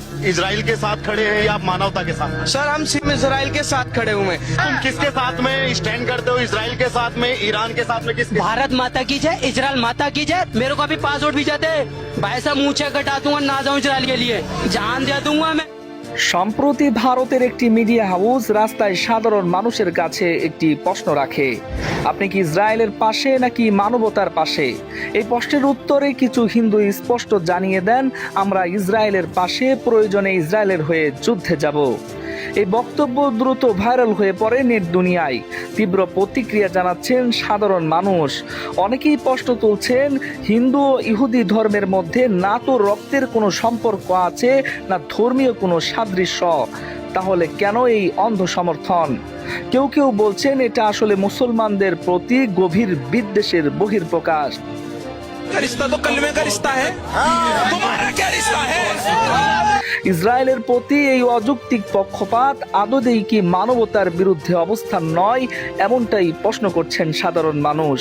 आप इसराइल के साथ खड़े हैं या आप मानवता के साथ? सर हम सिर्फ़ इसराइल के साथ खड़े हुए हैं। तुम किसके साथ में स्टैंड करते हो? इसराइल के साथ में? ईरान के साथ में किस भारत माता की जय इसराइल माता की जय। मेरे को अभी पासपोर्ट भी जाते भाई साहब ऊँचे कटा दूँगा ना जाऊँ इसराइल के लिए। जान दे दूँगा मैं। সম্প্রতি ভারতের একটি মিডিয়া হাউস রাস্তায় সাধারণ মানুষের কাছে একটি প্রশ্ন রাখে। আপনি কি ইসরায়েলের পাশে নাকি মানবতার পাশে? এই প্রশ্নের উত্তরে কিছু হিন্দু স্পষ্ট জানিয়ে দেন, আমরা ইসরায়েলের পাশে, প্রয়োজনে ইসরায়েলের হয়ে যুদ্ধে যাব। এই বক্তব্য দ্রুত ভাইরাল হয়ে পড়ে নেট দুনিয়ায়। তীব্র প্রতিক্রিয়া জানাচ্ছেন সাধারণ মানুষ। অনেকেই প্রশ্ন তুলছেন হিন্দু ও ইহুদি ধর্মের মধ্যে না তো রক্তের কোনো সম্পর্ক আছে না ধর্মীয় কোনো সাদৃশ্য? তাহলে কেন এই অন্ধ সমর্থন কেউ কেউ বলছেন এটা আসলে মুসলমানদের প্রতি গভীর বিদ্বেষের বহির্প্রকাশ রিস্তা তো কলমে কা রিস্তা হ্যাঁ তোমারা কে রিস্তা হ্যাঁ ইসরায়েলের প্রতি এই অযৌক্তিক পক্ষপাত আদতেই কি মানবতার বিরুদ্ধে অবস্থান নয়, এমনটাই প্রশ্ন করছেন সাধারণ মানুষ।